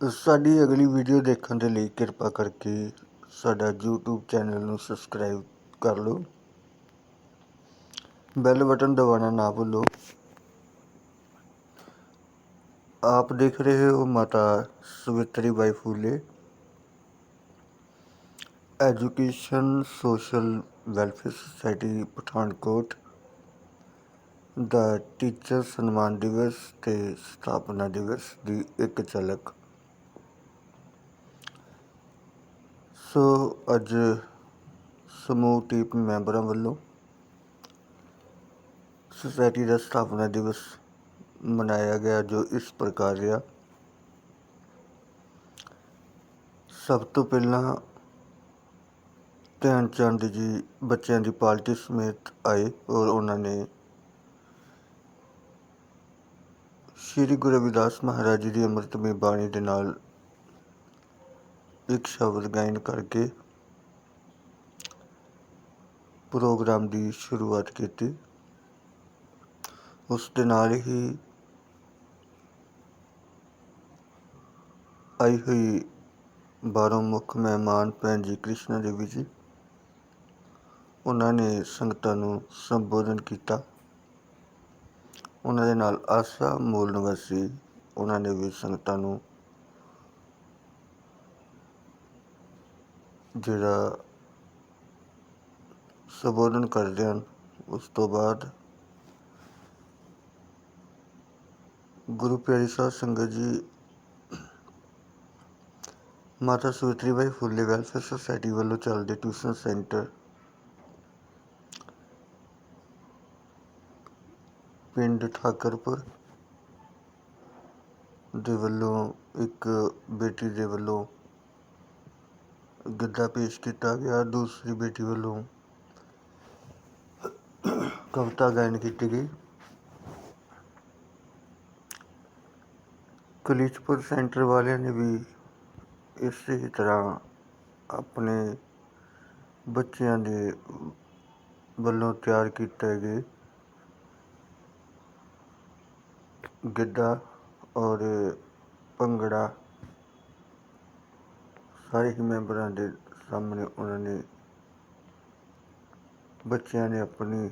ਸਾਡੀ ਅਗਲੀ ਵੀਡੀਓ ਦੇਖਣ ਦੇ ਲਈ ਕਿਰਪਾ ਕਰਕੇ ਸਾਡਾ YouTube ਚੈਨਲ ਨੂੰ ਸਬਸਕ੍ਰਾਈਬ ਕਰ ਲਓ। ਬੈਲ ਬਟਨ ਦਬਾਉਣਾ ਨਾ ਭੁੱਲੋ। ਆਪ ਦੇਖ ਰਹੇ ਹੋ Mata Savitri Bai Phule. Education social welfare society Pathankot. ਦਾ ਟੀਚਰ ਸਨਮਾਨ ਦਿਵਸ ਤੇ ਸਥਾਪਨਾ ਦਿਵਸ ਦੀ ਇੱਕ ਝਲਕ। ਸੋ ਅੱਜ ਸਮੂਹ ਟੀਮ ਮੈਂਬਰਾਂ ਵੱਲੋਂ ਸੁਸਾਇਟੀ ਦਾ ਸਥਾਪਨਾ ਦਿਵਸ ਮਨਾਇਆ ਗਿਆ, ਜੋ ਇਸ ਪ੍ਰਕਾਰ ਰਿਹਾ। ਸਭ ਤੋਂ ਪਹਿਲਾਂ ਧਿਆਨ ਚੰਦ ਜੀ ਬੱਚਿਆਂ ਦੀ ਪਾਰਟੀ ਸਮੇਤ ਆਏ ਔਰ ਉਹਨਾਂ ਨੇ ਸ਼੍ਰੀ ਗੁਰੂ ਰਵਿਦਾਸ ਮਹਾਰਾਜ ਜੀ ਦੀ ਅੰਮ੍ਰਿਤਮਈ ਬਾਣੀ ਦੇ ਨਾਲ ਇੱਕ ਸ਼ਬਦ ਗਾਇਨ ਕਰਕੇ ਪ੍ਰੋਗਰਾਮ ਦੀ ਸ਼ੁਰੂਆਤ ਕੀਤੀ। ਉਸ ਦੇ ਨਾਲ ਹੀ ਆਈ ਹੋਈ ਬਾਰੋਂ ਮੁੱਖ ਮਹਿਮਾਨ ਭੈਣ ਜੀ ਕ੍ਰਿਸ਼ਨਾ ਦੇਵੀ ਜੀ, ਉਹਨਾਂ ਨੇ ਸੰਗਤਾਂ ਨੂੰ ਸੰਬੋਧਨ ਕੀਤਾ। ਉਹਨਾਂ ਦੇ ਨਾਲ ਆਸਾ ਮੂਲ ਨਿਵਾਸੀ ਉਹਨਾਂ ਨੇ ਵੀ ਸੰਗਤਾਂ ਨੂੰ ਜਿਹੜਾ ਸੰਬੋਧਨ ਕਰਦੇ ਹਨ, ਉਸ ਤੋਂ ਬਾਅਦ ਗੁਰੂ ਪਿਆਰੀ ਸਾਹਿਬ ਸੰਗਤ ਜੀ, ਮਾਤਾ ਸੁਵਿਤਰੀ ਬਾਈ ਫੁੱਲੇ ਵੈਲਫੇਅਰ ਸੁਸਾਇਟੀ ਵੱਲੋਂ ਚੱਲਦੇ ਟਿਊਸ਼ਨ ਸੈਂਟਰ ਪਿੰਡ ਠਾਕਰਪੁਰ ਦੇ ਵੱਲੋਂ ਇੱਕ ਬੇਟੀ ਦੇ ਵੱਲੋਂ ਗਿੱਧਾ ਪੇਸ਼ ਕੀਤਾ ਗਿਆ ਦੂਸਰੀ ਬੇਟੀ ਵੱਲੋਂ। ਕਵਿਤਾ ਗਾਇਨ ਕੀਤੀ ਗਈ। ਕਲੀਚਪੁਰ ਸੈਂਟਰ ਵਾਲਿਆਂ ਨੇ ਵੀ ਇਸੇ ਤਰ੍ਹਾਂ ਆਪਣੇ ਬੱਚਿਆਂ ਦੇ ਵੱਲੋਂ ਤਿਆਰ ਕੀਤੇ ਗਏ ਗਿੱਧਾ ਔਰ ਭੰਗੜਾ ਸਾਰੇ ਹੀ ਮੈਂਬਰਾਂ ਦੇ ਸਾਹਮਣੇ ਉਹਨਾਂ ਨੇ ਬੱਚਿਆਂ ਨੇ ਆਪਣੀ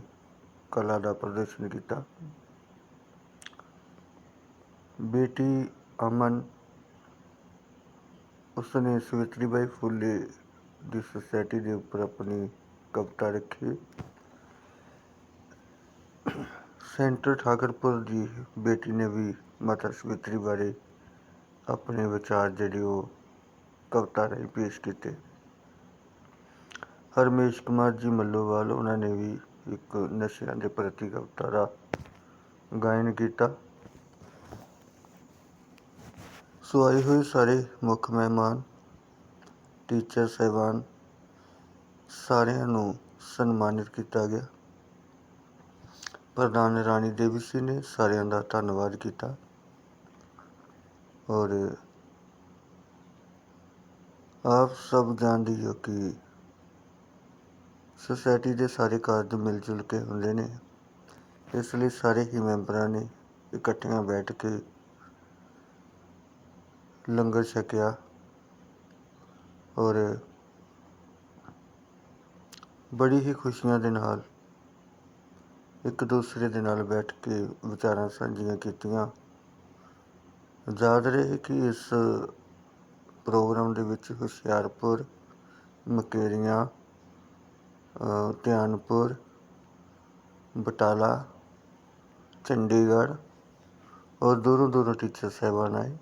ਕਲਾ ਦਾ ਪ੍ਰਦਰਸ਼ਨ ਕੀਤਾ ਬੇਟੀ ਅਮਨ ਉਸਨੇ ਸਵਿਤਰੀ ਬਾਈ ਫੁੱਲੇ ਦੀ ਸੁਸਾਇਟੀ ਦੇ ਉੱਪਰ ਆਪਣੀ ਕਵਿਤਾ ਰੱਖੀ ਸੈਂਟਰ ਠਾਕਰਪੁਰ ਦੀ ਬੇਟੀ ਨੇ ਵੀ ਮਾਤਾ ਸਵਿਤਰੀ ਬਾਰੇ ਆਪਣੇ ਵਿਚਾਰ ਜਿਹੜੇ ਉਹ ਕਵਿਤਾ ਰਾਹੀਂ ਪੇਸ਼ ਕੀਤੇ। ਹਰਮੇਸ਼ ਕੁਮਾਰ ਜੀ ਮੱਲੋਵਾਲ, ਉਹਨਾਂ ਨੇ ਵੀ ਇੱਕ ਨਸ਼ਿਆਂ ਦੇ ਪ੍ਰਤੀ ਕਵਿਤਾ ਦਾ ਗਾਇਨ ਕੀਤਾ। ਸੋ ਆਏ ਹੋਏ ਸਾਰੇ ਮੁੱਖ ਮਹਿਮਾਨ, ਟੀਚਰ ਸਹਿਬਾਨ, ਸਾਰਿਆਂ ਨੂੰ ਸਨਮਾਨਿਤ ਕੀਤਾ ਗਿਆ। ਪ੍ਰਧਾਨ ਰਾਣੀ ਦੇਵੀ ਸੀ ਨੇ ਸਾਰਿਆਂ ਦਾ ਧੰਨਵਾਦ ਕੀਤਾ। ਔਰ ਆਪ ਸਭ ਜਾਣਦੇ ਹੋ ਕਿ ਸੁਸਾਇਟੀ ਦੇ ਸਾਰੇ ਕਾਰਜ ਮਿਲ ਜੁਲ ਕੇ ਹੁੰਦੇ ਨੇ। ਇਸ ਲਈ ਸਾਰੇ ਹੀ ਮੈਂਬਰਾਂ ਨੇ ਇਕੱਠਿਆਂ ਬੈਠ ਕੇ ਲੰਗਰ ਛਕਿਆ ਔਰ ਬੜੀ ਹੀ ਖੁਸ਼ੀਆਂ ਦੇ ਨਾਲ ਇੱਕ ਦੂਸਰੇ ਦੇ ਨਾਲ ਬੈਠ ਕੇ ਵਿਚਾਰਾਂ ਸਾਂਝੀਆਂ ਕੀਤੀਆਂ। ਯਾਦ ਰਹੇ ਕਿ ਇਸ ਪ੍ਰੋਗਰਾਮ ਦੇ ਵਿੱਚ ਹੁਸ਼ਿਆਰਪੁਰ, ਮਕੇਰੀਆਂ ਧਿਆਨਪੁਰ, ਬਟਾਲਾ, ਚੰਡੀਗੜ੍ਹ ਔਰ ਦੂਰੋਂ ਦੂਰੋਂ ਟੀਚਰ ਸਾਹਿਬਾਨ ਆਏ।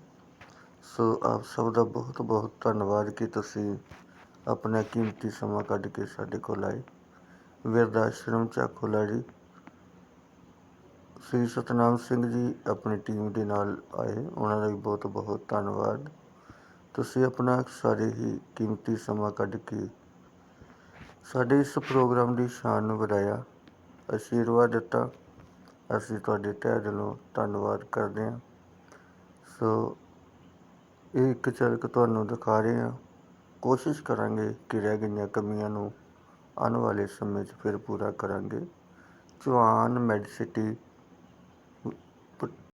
ਸੋ ਆਪ ਸਭ ਦਾ ਬਹੁਤ ਬਹੁਤ ਧੰਨਵਾਦ ਕਿ ਤੁਸੀਂ ਆਪਣਾ ਕੀਮਤੀ ਸਮਾਂ ਕੱਢ ਕੇ ਸਾਡੇ ਕੋਲ ਆਏ। ਵਿਰਧ ਆਸ਼ਰਮ ਚਾਕੋਲਾ ਜੀ ਸ੍ਰੀ ਸਤਨਾਮ ਸਿੰਘ ਜੀ ਆਪਣੀ ਟੀਮ ਦੇ ਨਾਲ ਆਏ। ਉਹਨਾਂ ਦਾ ਵੀ ਬਹੁਤ ਬਹੁਤ ਧੰਨਵਾਦ। ਤੁਸੀਂ ਆਪਣਾ ਸਾਰੇ ਹੀ ਕੀਮਤੀ ਸਮਾਂ ਕੱਢ ਕੇ ਸਾਡੇ ਇਸ ਪ੍ਰੋਗਰਾਮ ਦੀ ਸ਼ਾਨ ਨੂੰ ਵਧਾਇਆ। ਅਸ਼ੀਰਵਾਦ ਦਿੱਤਾ। ਅਸੀਂ ਤੁਹਾਡੇ ਤਹਿ ਦਿਲੋਂ ਧੰਨਵਾਦ ਕਰਦੇ ਹਾਂ। ਸੋ ਇਹ ਇੱਕ ਝਲਕ ਤੁਹਾਨੂੰ ਦਿਖਾ ਰਹੇ ਹਾਂ। ਕੋਸ਼ਿਸ਼ ਕਰਾਂਗੇ ਕਿ ਰਹਿ ਗਈਆਂ ਕਮੀਆਂ ਨੂੰ ਆਉਣ ਵਾਲੇ ਸਮੇਂ 'ਚ ਫਿਰ ਪੂਰਾ ਕਰਾਂਗੇ। ਚੌਹਾਨ ਮੈਡੀਸਿਟੀ